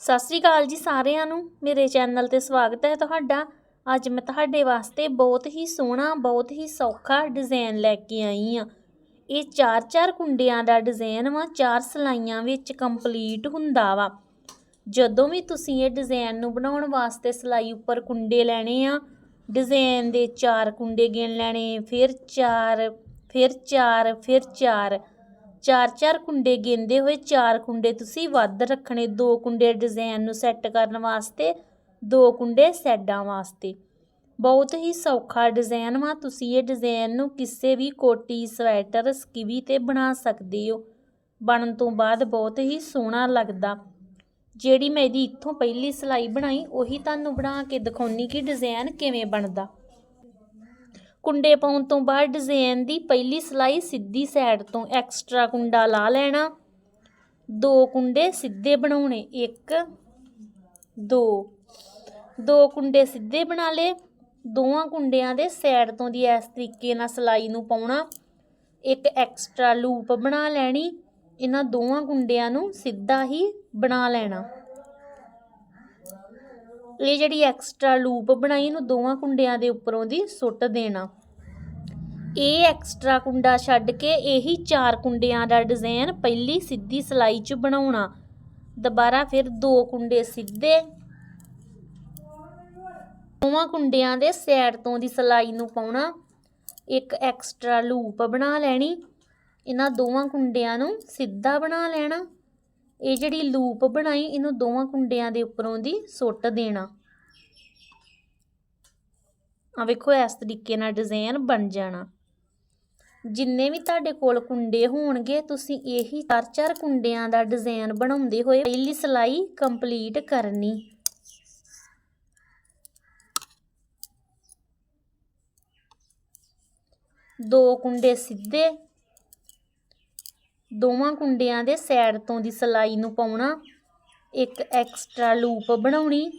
ਸਤਿ ਸ੍ਰੀ ਅਕਾਲ ਜੀ ਸਾਰਿਆਂ ਨੂੰ। ਮੇਰੇ ਚੈਨਲ ਤੇ ਸਵਾਗਤ ਹੈ ਤੁਹਾਡਾ। ਅੱਜ ਮੈਂ ਤੁਹਾਡੇ ਵਾਸਤੇ ਬਹੁਤ ਹੀ ਸੋਹਣਾ, ਬਹੁਤ ਹੀ ਸੌਖਾ ਡਿਜ਼ਾਈਨ ਲੈ ਕੇ ਆਈ ਆ ਇਹ ਚਾਰ ਚਾਰ ਕੁੰਡਿਆਂ ਦਾ ਡਿਜ਼ਾਈਨ ਵਾ, ਚਾਰ ਸਲਾਈਆਂ ਵਿੱਚ ਕੰਪਲੀਟ ਹੁੰਦਾ ਵਾ। ਜਦੋਂ ਵੀ ਤੁਸੀਂ ਇਹ ਡਿਜ਼ਾਈਨ ਨੂੰ ਬਣਾਉਣ ਵਾਸਤੇ ਸਲਾਈ ਉੱਪਰ ਕੁੰਡੇ ਲੈਣੇ ਆ, ਡਿਜ਼ਾਈਨ ਦੇ ਚਾਰ ਕੁੰਡੇ ਗਿਣ ਲੈਣੇ, ਫਿਰ ਚਾਰ ਫਿਰ ਚਾਰ ਫਿਰ ਚਾਰ। ਚਾਰ ਚਾਰ ਕੁੰਡੇ ਗੇਂਦੇ ਹੋਏ, ਚਾਰ ਕੁੰਡੇ ਤੁਸੀਂ ਵੱਧ ਰੱਖਣੇ, ਦੋ ਕੁੰਡੇ ਡਿਜ਼ਾਈਨ ਨੂੰ ਸੈੱਟ ਕਰਨ ਵਾਸਤੇ, ਦੋ ਕੁੰਡੇ ਸੈਡਾਂ ਵਾਸਤੇ। ਬਹੁਤ ਹੀ ਸੌਖਾ ਡਿਜ਼ਾਈਨ ਵਾ, ਤੁਸੀਂ ਇਹ ਡਿਜ਼ਾਈਨ ਨੂੰ ਕਿਸੇ ਵੀ ਕੋਟੀ, ਸਵੈਟਰ, ਸਕਿਵੀ ਤੇ ਬਣਾ ਸਕਦੇ ਹੋ। ਬਣਨ ਤੋਂ ਬਾਅਦ ਬਹੁਤ ਹੀ ਸੋਹਣਾ ਲੱਗਦਾ। ਜਿਹੜੀ ਮੈਂ ਇਹਦੀ ਇੱਥੋਂ ਪਹਿਲੀ ਸਲਾਈ ਬਣਾਈ, ਉਹੀ ਤੁਹਾਨੂੰ ਬਣਾ ਕੇ ਦਿਖਾਉਣੀ ਕਿ ਡਿਜ਼ਾਈਨ ਕਿਵੇਂ ਬਣਦਾ। ਕੁੰਡੇ ਪਾਉਣ ਤੋਂ ਬਾਅਦ ਡਿਜ਼ਾਈਨ ਦੀ ਪਹਿਲੀ ਸਲਾਈ ਸਿੱਧੀ ਸਾਈਡ ਤੋਂ ਐਕਸਟਰਾ ਕੁੰਡਾ ਲਾ ਲੈਣਾ। ਦੋ ਕੁੰਡੇ ਸਿੱਧੇ ਬਣਾਉਣੇ, ਇੱਕ, ਦੋ। ਦੋ ਕੁੰਡੇ ਸਿੱਧੇ ਬਣਾ ਲਏ। ਦੋਵਾਂ ਕੁੰਡਿਆਂ ਦੇ ਸਾਈਡ ਤੋਂ ਦੀ ਇਸ ਤਰੀਕੇ ਨਾਲ ਸਲਾਈ ਨੂੰ ਪਾਉਣਾ। ਇੱਕ ਐਕਸਟਰਾ ਲੂਪ ਬਣਾ ਲੈਣੀ। ਇਹਨਾਂ ਦੋਵਾਂ ਕੁੰਡਿਆਂ ਨੂੰ ਸਿੱਧਾ ਹੀ ਬਣਾ ਲੈਣਾ। ਇਹ ਜਿਹੜੀ ਐਕਸਟਰਾ ਲੂਪ ਬਣਾਈ ਇਹਨੂੰ ਦੋਵਾਂ ਕੁੰਡਿਆਂ ਦੇ ਉੱਪਰੋਂ ਦੀ ਸੁੱਟ ਦੇਣਾ। ਇਹ ਐਕਸਟਰਾ ਕੁੰਡਾ ਛੱਡ ਕੇ ਇਹੀ ਚਾਰ ਕੁੰਡਿਆਂ ਦਾ ਡਿਜ਼ਾਈਨ ਪਹਿਲੀ ਸਿੱਧੀ ਸਲਾਈ 'ਚ ਬਣਾਉਣਾ। ਦੁਬਾਰਾ ਫਿਰ ਦੋ ਕੁੰਡੇ ਸਿੱਧੇ। ਦੋਵਾਂ ਕੁੰਡਿਆਂ ਦੇ ਸਾਈਡ ਤੋਂ ਦੀ ਸਲਾਈ ਨੂੰ ਪਾਉਣਾ। ਇੱਕ ਐਕਸਟਰਾ ਲੂਪ ਬਣਾ ਲੈਣੀ। ਇਹਨਾਂ ਦੋਵਾਂ ਕੁੰਡਿਆਂ ਨੂੰ ਸਿੱਧਾ ਬਣਾ ਲੈਣਾ। ਇਹ ਜਿਹੜੀ ਲੂਪ ਬਣਾਈ, ਇਹਨੂੰ ਦੋਵਾਂ ਕੁੰਡਿਆਂ ਦੇ ਉੱਪਰੋਂ ਦੀ ਸੁੱਟ ਦੇਣਾ। ਆ ਵੇਖੋ, ਇਸ ਤਰੀਕੇ ਨਾਲ ਡਿਜ਼ਾਈਨ ਬਣ ਜਾਣਾ। ਜਿੰਨੇ ਵੀ ਤੁਹਾਡੇ ਕੋਲ ਕੁੰਡੇ ਹੋਣਗੇ, ਤੁਸੀਂ ਇਹੀ ਚਾਰ ਚਾਰ ਕੁੰਡਿਆਂ ਦਾ ਡਿਜ਼ਾਈਨ ਬਣਾਉਂਦੇ ਹੋਏ ਪਹਿਲੀ ਸਲਾਈ ਕੰਪਲੀਟ ਕਰਨੀ। ਦੋ ਕੁੰਡੇ ਸਿੱਧੇ ਦੋਵਾਂ ਕੁੰਡਿਆਂ ਦੇ ਸਾਈਡ ਤੋਂ ਦੀ ਸਲਾਈ ਨੂੰ ਪਾਉਣਾ, ਇੱਕ ਐਕਸਟਰਾ ਲੂਪ ਬਣਾਉਣੀ,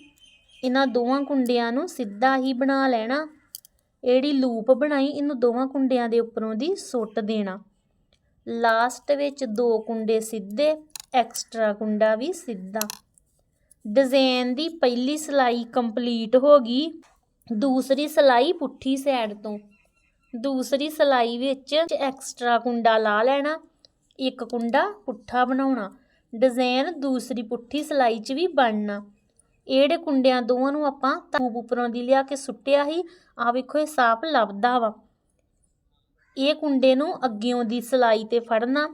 ਇਹਨਾਂ ਦੋਵਾਂ ਕੁੰਡਿਆਂ ਨੂੰ ਸਿੱਧਾ ਹੀ ਬਣਾ ਲੈਣਾ, ਜਿਹੜੀ ਲੂਪ ਬਣਾਈ ਇਹਨੂੰ ਦੋਵਾਂ ਕੁੰਡਿਆਂ ਦੇ ਉੱਪਰੋਂ ਦੀ ਸੁੱਟ ਦੇਣਾ। ਲਾਸਟ ਵਿੱਚ ਦੋ ਕੁੰਡੇ ਸਿੱਧੇ ਐਕਸਟਰਾ ਕੁੰਡਾ ਵੀ ਸਿੱਧਾ। ਡਿਜ਼ਾਈਨ ਦੀ ਪਹਿਲੀ ਸਲਾਈ ਕੰਪਲੀਟ ਹੋ ਗਈ, ਦੂਸਰੀ ਸਲਾਈ ਪੁੱਠੀ ਸਾਈਡ ਤੋਂ। ਦੂਸਰੀ ਸਲਾਈ ਵਿੱਚ ਐਕਸਟਰਾ ਕੁੰਡਾ ਲਾ ਲੈਣਾ ਇੱਕ ਕੁੰਡਾ ਪੁੱਠਾ ਬਣਾਉਣਾ, ਡਿਜ਼ਾਈਨ ਦੂਸਰੀ ਪੁੱਠੀ ਸਲਾਈ 'ਚ ਵੀ ਬਣਨਾ। ਇਹੜੇ ਕੁੰਡਿਆਂ ਦੋਵਾਂ ਨੂੰ ਆਪਾਂ ਧੂਪ ਉੱਪਰੋਂ ਦੀ ਲਿਆ ਕੇ ਸੁੱਟਿਆ ਸੀ। ਆ ਵੇਖੋ, ਇਹ ਸਾਪ ਲੱਭਦਾ ਵਾ। ਇਹ ਕੁੰਡੇ ਨੂੰ ਅੱਗਿਓਂ ਦੀ ਸਲਾਈ ਤੇ ਫੜਨਾ,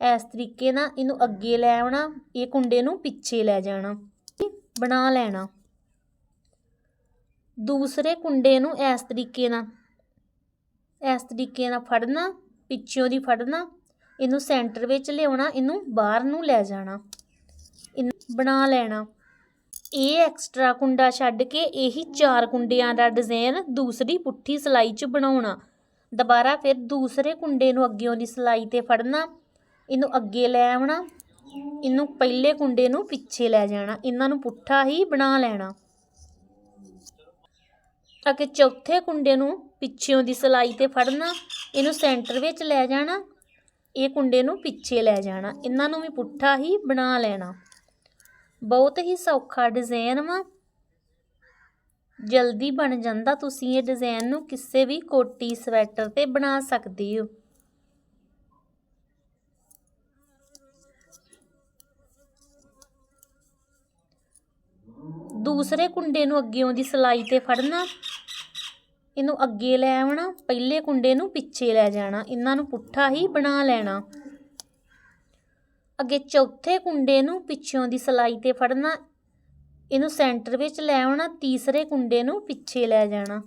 ਇਸ ਤਰੀਕੇ ਨਾਲ ਇਹਨੂੰ ਅੱਗੇ ਲੈ ਆਉਣਾ, ਇਹ ਕੁੰਡੇ ਨੂੰ ਪਿੱਛੇ ਲੈ ਜਾਣਾ, ਬਣਾ ਲੈਣਾ। ਦੂਸਰੇ ਕੁੰਡੇ ਨੂੰ ਇਸ ਤਰੀਕੇ ਨਾਲ, ਇਸ ਤਰੀਕੇ ਨਾਲ ਫੜਨਾ ਪਿੱਛੋਂ ਦੀ ਫੜਨਾ ਇਹਨੂੰ ਸੈਂਟਰ ਵਿੱਚ ਲਿਆਉਣਾ, ਇਹਨੂੰ ਬਾਹਰ ਨੂੰ ਲੈ ਜਾਣਾ, ਇਹਨੂੰ ਬਣਾ ਲੈਣਾ। ਇਹ ਐਕਸਟਰਾ ਕੁੰਡਾ ਛੱਡ ਕੇ ਇਹੀ ਚਾਰ ਕੁੰਡਿਆਂ ਦਾ ਡਿਜ਼ਾਈਨ ਦੂਸਰੀ ਪੁੱਠੀ ਸਲਾਈ 'ਚ ਬਣਾਉਣਾ। ਦੁਬਾਰਾ ਫਿਰ ਦੂਸਰੇ ਕੁੰਡੇ ਨੂੰ ਅੱਗਿਓਂ ਦੀ ਸਲਾਈ ਤੇ ਫੜਨਾ, ਇਹਨੂੰ ਅੱਗੇ ਲੈ ਆਉਣਾ, ਇਹਨੂੰ ਪਹਿਲੇ ਕੁੰਡੇ ਨੂੰ ਪਿੱਛੇ ਲੈ ਜਾਣਾ, ਇਹਨਾਂ ਨੂੰ ਪੁੱਠਾ ਹੀ ਬਣਾ ਲੈਣਾ। ਤਾਂ ਕਿ ਚੌਥੇ ਕੁੰਡੇ ਨੂੰ ਪਿੱਛੇੋਂ ਦੀ ਸਲਾਈ ਤੇ ਫੜਨਾ, ਇਹਨੂੰ ਸੈਂਟਰ ਵਿੱਚ ਲੈ ਜਾਣਾ ਇਹ ਕੁੰਡੇ ਨੂੰ ਪਿੱਛੇ ਲੈ ਜਾਣਾ, ਇਹਨਾਂ ਨੂੰ ਵੀ ਪੁੱਠਾ ਹੀ ਬਣਾ ਲੈਣਾ। ਬਹੁਤ ਹੀ ਸੌਖਾ ਡਿਜ਼ਾਈਨ ਵਾ। ਜਲਦੀ ਬਣ ਜਾਂਦਾ, ਤੁਸੀਂ ਇਹ ਡਿਜ਼ਾਈਨ ਨੂੰ ਕਿਸੇ ਵੀ ਕੋਟੀ, ਸਵੈਟਰ ਤੇ ਬਣਾ ਸਕਦੇ ਹੋ। ਦੂਸਰੇ ਕੁੰਡੇ ਨੂੰ ਅੱਗੇੋਂ ਦੀ ਸਲਾਈ ਤੇ ਫੜਨਾ। ਇਹਨੂੰ ਅੱਗੇ ਲੈ ਆਉਣਾ ਪਹਿਲੇ ਕੁੰਡੇ ਨੂੰ ਪਿੱਛੇ ਲੈ ਜਾਣਾ, ਇਹਨਾਂ ਨੂੰ ਪੁੱਠਾ ਹੀ ਬਣਾ ਲੈਣਾ। ਅੱਗੇ ਚੌਥੇ ਕੁੰਡੇ ਨੂੰ ਪਿੱਛੋਂ ਦੀ ਸਲਾਈ ਤੇ ਫੜਨਾ, ਇਹਨੂੰ ਸੈਂਟਰ ਵਿੱਚ ਲੈ ਆਉਣਾ, ਤੀਸਰੇ ਕੁੰਡੇ ਨੂੰ ਪਿੱਛੇ ਲੈ ਜਾਣਾ।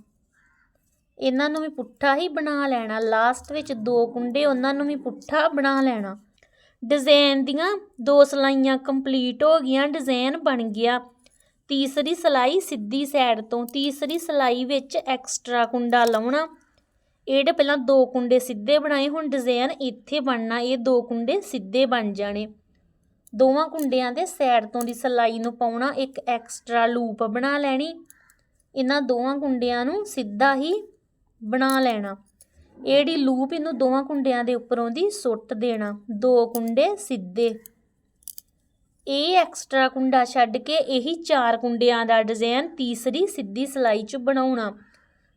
ਇਹਨਾਂ ਨੂੰ ਵੀ ਪੁੱਠਾ ਹੀ ਬਣਾ ਲੈਣਾ, ਲਾਸਟ ਵਿੱਚ ਦੋ ਕੁੰਡੇ ਉਹਨਾਂ ਨੂੰ ਵੀ ਪੁੱਠਾ ਬਣਾ ਲੈਣਾ। ਡਿਜ਼ਾਈਨ ਦੀਆਂ ਦੋ ਸਲਾਈਆਂ ਕੰਪਲੀਟ ਹੋ ਗਈਆਂ ਡਿਜ਼ਾਈਨ ਬਣ ਗਿਆ। ਤੀਸਰੀ ਸਲਾਈ ਸਿੱਧੀ ਸਾਈਡ ਤੋਂ ਤੀਸਰੀ ਸਲਾਈ ਵਿੱਚ ਐਕਸਟਰਾ ਕੁੰਡਾ ਲਾਉਣਾ। ਇਹਦੇ ਪਹਿਲਾਂ ਦੋ ਕੁੰਡੇ ਸਿੱਧੇ ਬਣਾਏ, ਹੁਣ ਡਿਜ਼ਾਈਨ ਇੱਥੇ ਬਣਨਾ, ਇਹ ਦੋ ਕੁੰਡੇ ਸਿੱਧੇ ਬਣ ਜਾਣੇ। ਦੋਵਾਂ ਕੁੰਡਿਆਂ ਦੇ ਸਾਈਡ ਤੋਂ ਦੀ ਸਲਾਈ ਨੂੰ ਪਾਉਣਾ, ਇੱਕ ਐਕਸਟਰਾ ਲੂਪ ਬਣਾ ਲੈਣੀ। ਇਹਨਾਂ ਦੋਵਾਂ ਕੁੰਡਿਆਂ ਨੂੰ ਸਿੱਧਾ ਹੀ ਬਣਾ ਲੈਣਾ। ਇਹ ਲੂਪ ਇਹਨੂੰ ਦੋਵਾਂ ਕੁੰਡਿਆਂ ਦੇ ਉੱਪਰੋਂ ਦੀ ਸੁੱਟ ਦੇਣਾ, ਦੋ ਕੁੰਡੇ ਸਿੱਧੇ। ਇਹ ਐਕਸਟਰਾ ਕੁੰਡਾ ਛੱਡ ਕੇ ਇਹੀ ਚਾਰ ਕੁੰਡਿਆਂ ਦਾ ਡਿਜ਼ਾਈਨ ਤੀਸਰੀ ਸਿੱਧੀ ਸਿਲਾਈ 'ਚ ਬਣਾਉਣਾ।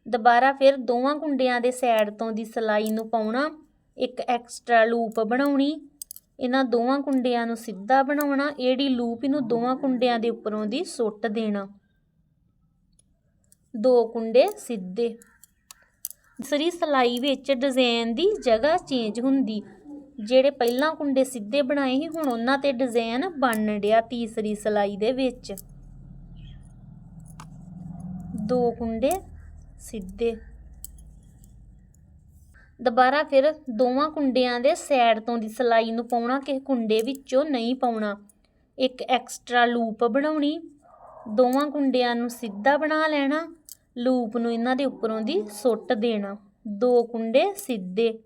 ਦੁਬਾਰਾ ਫਿਰ ਦੋਵਾਂ ਕੁੰਡਿਆਂ ਦੇ ਸਾਈਡ ਤੋਂ ਦੀ ਸਿਲਾਈ ਨੂੰ ਪਾਉਣਾ, ਇੱਕ ਐਕਸਟਰਾ ਲੂਪ ਬਣਾਉਣੀ, ਇਹਨਾਂ ਦੋਵਾਂ ਕੁੰਡਿਆਂ ਨੂੰ ਸਿੱਧਾ ਬਣਾਉਣਾ ਇਹ ਲੂਪ ਇਹਨੂੰ ਦੋਵਾਂ ਕੁੰਡਿਆਂ ਦੇ ਉੱਪਰੋਂ ਦੀ ਸੁੱਟ ਦੇਣਾ। ਦੋ ਕੁੰਡੇ ਸਿੱਧੇ। ਦੂਸਰੀ ਸਿਲਾਈ ਵਿੱਚ ਡਿਜ਼ਾਈਨ ਦੀ ਜਗ੍ਹਾ ਚੇਂਜ ਹੁੰਦੀ। ਜਿਹੜੇ ਪਹਿਲਾਂ ਕੁੰਡੇ ਸਿੱਧੇ ਬਣਾਏ ਸੀ, ਹੁਣ ਉਹਨਾਂ ਤੇ ਡਿਜ਼ਾਈਨ ਬਣ ਡਿਆ ਤੀਸਰੀ ਸਿਲਾਈ ਦੇ ਵਿੱਚ। ਦੋ ਕੁੰਡੇ ਸਿੱਧੇ। ਦੁਬਾਰਾ ਫਿਰ ਦੋਵਾਂ ਕੁੰਡਿਆਂ ਦੇ ਸਾਈਡ ਤੋਂ ਦੀ ਸਿਲਾਈ ਨੂੰ ਪਾਉਣਾ, ਕਿਸੇ ਕੁੰਡੇ ਵਿੱਚੋਂ ਨਹੀਂ ਪਾਉਣਾ। ਇੱਕ ਐਕਸਟਰਾ ਲੂਪ ਬਣਾਉਣੀ, ਦੋਵਾਂ ਕੁੰਡਿਆਂ ਨੂੰ ਸਿੱਧਾ ਬਣਾ ਲੈਣਾ ਲੂਪ ਨੂੰ ਇਹਨਾਂ ਦੇ ਉੱਪਰੋਂ ਦੀ ਸੁੱਟ ਦੇਣਾ। ਦੋ ਕੁੰਡੇ ਸਿੱਧੇ।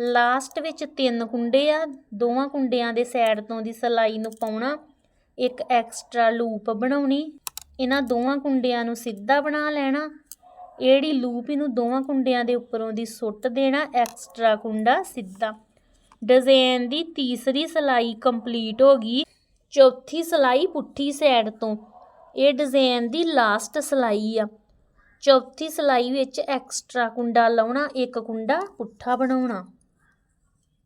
ਲਾਸਟ ਵਿੱਚ ਤਿੰਨ ਕੁੰਡੇ ਆ, ਦੋਵਾਂ ਕੁੰਡਿਆਂ ਦੇ ਸਾਈਡ ਤੋਂ ਦੀ ਸਿਲਾਈ ਨੂੰ ਪਾਉਣਾ, ਇੱਕ ਐਕਸਟਰਾ ਲੂਪ ਬਣਾਉਣੀ, ਇਹਨਾਂ ਦੋਵਾਂ ਕੁੰਡਿਆਂ ਨੂੰ ਸਿੱਧਾ ਬਣਾ ਲੈਣਾ ਇਹ ਲੂਪ ਇਹਨੂੰ ਦੋਵਾਂ ਕੁੰਡਿਆਂ ਦੇ ਉੱਪਰੋਂ ਦੀ ਸੁੱਟ ਦੇਣਾ ਐਕਸਟਰਾ ਕੁੰਡਾ ਸਿੱਧਾ। ਡਿਜ਼ਾਈਨ ਦੀ ਤੀਸਰੀ ਸਿਲਾਈ ਕੰਪਲੀਟ ਹੋ ਗਈ, ਚੌਥੀ ਸਿਲਾਈ ਪੁੱਠੀ ਸਾਈਡ ਤੋਂ। ਇਹ ਡਿਜ਼ਾਈਨ ਦੀ ਲਾਸਟ ਸਿਲਾਈ ਆ। ਚੌਥੀ ਸਿਲਾਈ ਵਿੱਚ ਐਕਸਟਰਾ ਕੁੰਡਾ ਲਾਉਣਾ, ਇੱਕ ਕੁੰਡਾ ਪੁੱਠਾ ਬਣਾਉਣਾ।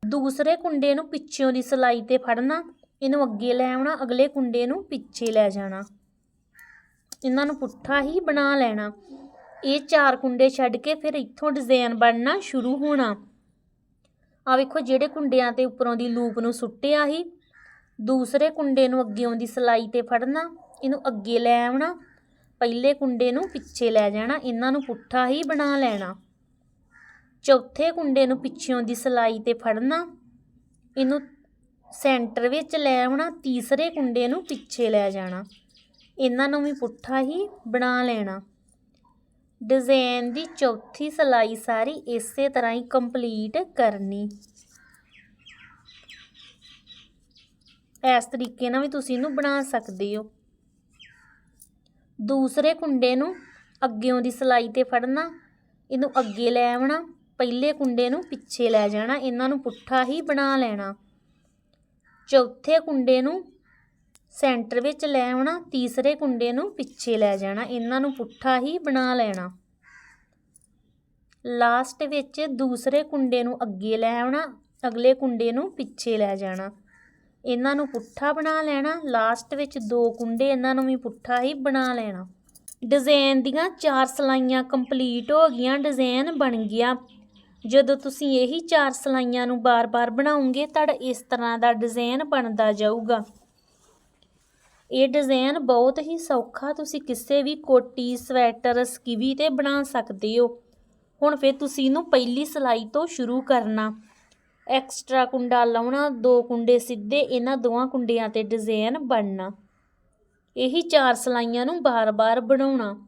ਦੂਸਰੇ ਕੁੰਡੇ ਨੂੰ ਪਿੱਛੋਂ ਦੀ ਸਿਲਾਈ ਤੇ ਫੜਨਾ, ਇਹਨੂੰ ਅੱਗੇ ਲੈ ਆਉਣਾ, ਅਗਲੇ ਕੁੰਡੇ ਨੂੰ ਪਿੱਛੇ ਲੈ ਜਾਣਾ। ਇਹਨਾਂ ਨੂੰ ਪੁੱਠਾ ਹੀ ਬਣਾ ਲੈਣਾ। ਇਹ ਚਾਰ ਕੁੰਡੇ ਛੱਡ ਕੇ ਫਿਰ ਇੱਥੋਂ ਡਿਜ਼ਾਈਨ ਬਣਨਾ ਸ਼ੁਰੂ ਹੋਣਾ। ਆ ਵੇਖੋ ਜਿਹੜੇ ਕੁੰਡਿਆਂ ਤੇ ਉੱਪਰੋਂ ਦੀ ਲੂਪ ਨੂੰ ਸੁੱਟਿਆ ਹੀ ਦੂਸਰੇ ਕੁੰਡੇ ਨੂੰ ਅੱਗਿਓਂ ਦੀ ਸਿਲਾਈ ਤੇ ਫੜਨਾ, ਇਹਨੂੰ ਅੱਗੇ ਲੈ ਆਉਣਾ, ਪਹਿਲੇ ਕੁੰਡੇ ਨੂੰ ਪਿੱਛੇ ਲੈ ਜਾਣਾ, ਇਹਨਾਂ ਨੂੰ ਪੁੱਠਾ ਹੀ ਬਣਾ ਲੈਣਾ। ਚੌਥੇ ਕੁੰਡੇ ਨੂੰ ਪਿੱਛੋਂ ਦੀ ਸਿਲਾਈ ਤੇ ਫੜਨਾ, ਇਹਨੂੰ ਸੈਂਟਰ ਵਿੱਚ ਲੈ ਆਉਣਾ, ਤੀਸਰੇ ਕੁੰਡੇ ਨੂੰ ਪਿੱਛੇ ਲੈ ਜਾਣਾ। ਇਹਨਾਂ ਨੂੰ ਵੀ ਪੁੱਠਾ ਹੀ ਬਣਾ ਲੈਣਾ। ਡਿਜ਼ਾਈਨ ਦੀ ਚੌਥੀ ਸਿਲਾਈ ਸਾਰੀ ਇਸੇ ਤਰ੍ਹਾਂ ਹੀ ਕੰਪਲੀਟ ਕਰਨੀ। ਇਸ ਤਰੀਕੇ ਨਾਲ ਵੀ ਤੁਸੀਂ ਇਹਨੂੰ ਬਣਾ ਸਕਦੇ ਹੋ। ਦੂਸਰੇ ਕੁੰਡੇ ਨੂੰ ਅੱਗਿਓਂ ਦੀ ਸਿਲਾਈ ਤੇ ਫੜਨਾ, ਇਹਨੂੰ ਅੱਗੇ ਲੈ ਆਉਣਾ ਪਹਿਲੇ ਕੁੰਡੇ ਨੂੰ ਪਿੱਛੇ ਲੈ ਜਾਣਾ, ਇਹਨਾਂ ਨੂੰ ਪੁੱਠਾ ਹੀ ਬਣਾ ਲੈਣਾ। ਚੌਥੇ ਕੁੰਡੇ ਨੂੰ ਸੈਂਟਰ ਵਿੱਚ ਲੈ ਆਉਣਾ, ਤੀਸਰੇ ਕੁੰਡੇ ਨੂੰ ਪਿੱਛੇ ਲੈ ਜਾਣਾ, ਇਹਨਾਂ ਨੂੰ ਪੁੱਠਾ ਹੀ ਬਣਾ ਲੈਣਾ। ਲਾਸਟ ਵਿੱਚ ਦੂਸਰੇ ਕੁੰਡੇ ਨੂੰ ਅੱਗੇ ਲੈ ਆਉਣਾ, ਅਗਲੇ ਕੁੰਡੇ ਨੂੰ ਪਿੱਛੇ ਲੈ ਜਾਣਾ। ਇਹਨਾਂ ਨੂੰ ਪੁੱਠਾ ਬਣਾ ਲੈਣਾ, ਲਾਸਟ ਵਿੱਚ ਦੋ ਕੁੰਡੇ ਇਹਨਾਂ ਨੂੰ ਵੀ ਪੁੱਠਾ ਹੀ ਬਣਾ ਲੈਣਾ। ਡਿਜ਼ਾਈਨ ਦੀਆਂ ਚਾਰ ਸਲਾਈਆਂ ਕੰਪਲੀਟ ਹੋ ਗਈਆਂ ਡਿਜ਼ਾਈਨ ਬਣ ਗਿਆ। ਜਦੋਂ ਤੁਸੀਂ ਇਹੀ ਚਾਰ ਸਲਾਈਆਂ ਨੂੰ ਬਾਰ-ਬਾਰ ਬਣਾਉਂਗੇ, ਤੁਹਾਡਾ ਇਸ ਤਰ੍ਹਾਂ ਦਾ ਡਿਜ਼ਾਈਨ ਬਣਦਾ ਜਾਊਗਾ। ਇਹ ਡਿਜ਼ਾਈਨ ਬਹੁਤ ਹੀ ਸੌਖਾ, ਤੁਸੀਂ ਕਿਸੇ ਵੀ ਕੋਟੀ, ਸਵੈਟਰ, ਸਕੀਵੀ ਤੇ ਬਣਾ ਸਕਦੇ ਹੋ। ਹੁਣ ਫਿਰ ਤੁਸੀਂ ਇਹਨੂੰ ਪਹਿਲੀ ਸਿਲਾਈ ਤੋਂ ਸ਼ੁਰੂ ਕਰਨਾ। ਐਕਸਟਰਾ ਕੁੰਡਾ ਲਾਉਣਾ, ਦੋ ਕੁੰਡੇ ਸਿੱਧੇ, ਇਹਨਾਂ ਦੋਵਾਂ ਕੁੰਡਿਆਂ ਤੇ ਡਿਜ਼ਾਈਨ ਬਣਨਾ। ਇਹੀ ਚਾਰ ਸਲਾਈਆਂ ਨੂੰ ਬਾਰ-ਬਾਰ ਬਣਾਉਣਾ।